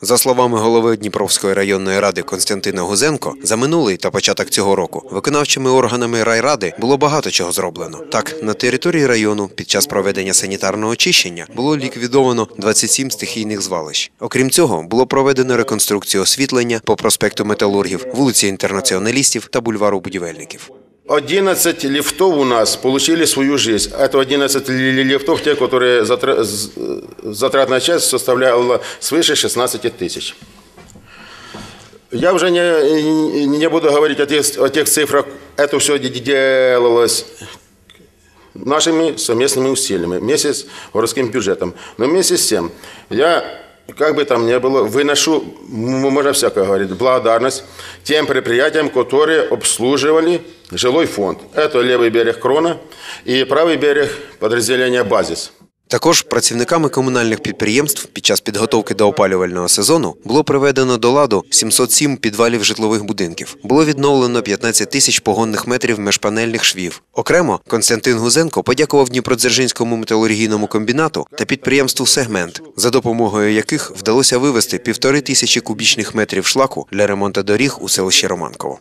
За словами голови Дніпровської районної ради Константина Гузенко, за минулий та початок цього року виконавчими органами райради було багато чого зроблено. Так, на території району під час проведення санітарного очищення було ліквідовано 27 стихійних звалищ. Окрім цього, було проведено реконструкцію освітлення по проспекту Металургів, вулиці інтернаціоналістів та бульвару будівельників. 11 лифтов у нас получили свою жизнь. Это 11 ли- лифтов, те, которые затратная часть составляла свыше 16 тысяч. Я уже не, не буду говорить о тех, о тех цифрах. Это все делалось нашими совместными усилиями, вместе с городским бюджетом. Но вместе с тем, я, как бы там ни было, выношу, м- можно всякое говорить, благодарность тем предприятиям, которые обслуживали жилой фонд. Это левый берег Крона и правый берег подразделения «Базис». Також працівниками комунальних підприємств під час підготовки до опалювального сезону було приведено до ладу 707 підвалів житлових будинків. Було відновлено 15 тисяч погонних метрів межпанельних швів. Окремо Константин Гузенко подякував Дніпродзержинському металургійному комбінату та підприємству Сегмент, за допомогою яких вдалося вивезти півтори тисячі кубічних метрів шлаку для ремонту доріг у селищі Романково.